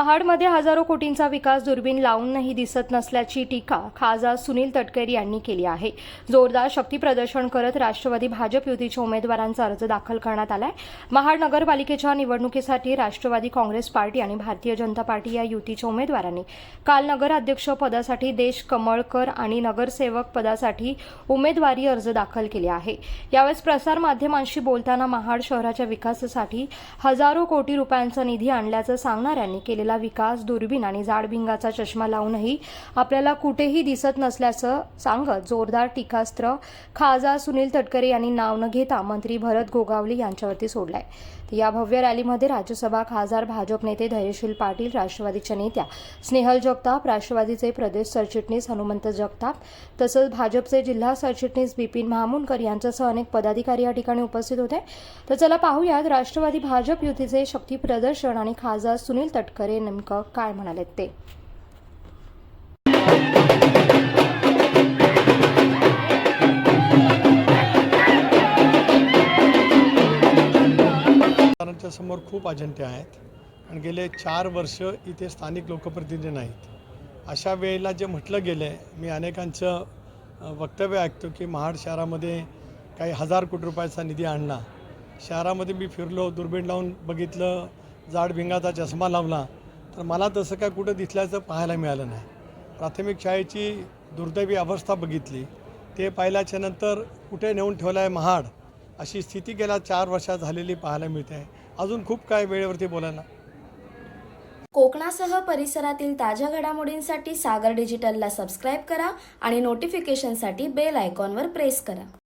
महाडमध्ये हजारो कोटींचा विकास दुर्बीण लावूनही दिसत नसल्याची टीका खासदार सुनील तटकरे यांनी केली आहे. जोरदार शक्ती प्रदर्शन करत राष्ट्रवादी भाजप युतीच्या उमेदवारांचा अर्ज दाखल करण्यात आलाय. महाड नगरपालिकेच्या निवडणुकीसाठी राष्ट्रवादी काँग्रेस पार्टी आणि भारतीय जनता पार्टी या युतीच्या उमेदवारांनी काल नगराध्यक्ष पदासाठी देश कमळकर आणि नगरसेवक पदासाठी उमेदवारी अर्ज दाखल केले आहे. यावेळेस प्रसारमाध्यमांशी बोलताना महाड शहराच्या विकासासाठी हजारो कोटी रुपयांचा निधी आणल्याचं सांगणाऱ्यांनी केलेलं विकास दुर्बीण आणि जाडभिंगाचा चष्मा लावूनही आपल्याला कुठेही दिसत नसल्याचं सांगत जोरदार टीकास्त्र खासदार सुनील तटकरे यांनी नाव न घेता मंत्री भरत गोगावले यांच्यावरती सोडलाय. या भव्य रॅलीमध्ये राज्यसभा खासदार भाजप नेते धैर्यशील पाटील राष्ट्रवादीच्या नेत्या स्नेहल जगताप राष्ट्रवादीचे प्रदेश सरचिटणीस हनुमंत जगताप तसंच भाजपचे जिल्हा सरचिटणीस बिपिन महामुनकर यांच्यासह अनेक पदाधिकारी या ठिकाणी उपस्थित होते. तर चला पाहूयात राष्ट्रवादी भाजप युतीचे शक्ती प्रदर्शन आणि खासदार सुनील तटकरे नेमकं काय म्हणाले ते? समोर खूप अजंटे आहेत आणि गेले चार वर्ष इथे स्थानिक लोकप्रतिनिधी नाहीत. अशा वेळेला जे म्हटलं गेलं आहे मी अनेकांचं वक्तव्य ऐकतो की महाड शहरामध्ये काही हजार कोटी रुपयाचा निधी आणला. शहरामध्ये मी फिरलो दुर्बीण लावून बघितलं जाड भिंगाचा चष्मा लावला. तर मला तसं काय कुठं दिसल्याचं पाहायला मिळालं नाही. प्राथमिक शाळेची दुर्दैवी अवस्था बघितली. ते पाहिल्याच्या नंतर कुठे नेऊन ठेवलं आहे महाड अशी स्थिती गेल्या चार वर्षात झालेली पाहायला मिळते. आहे अजून खूप काय वेळेवरती बोलायला? कोकणासह परिसरातील ताज्या घडामोडींसाठी सागर डिजिटलला सबस्क्राईब करा आणि नोटिफिकेशनसाठी बेल आयकॉनवर प्रेस करा.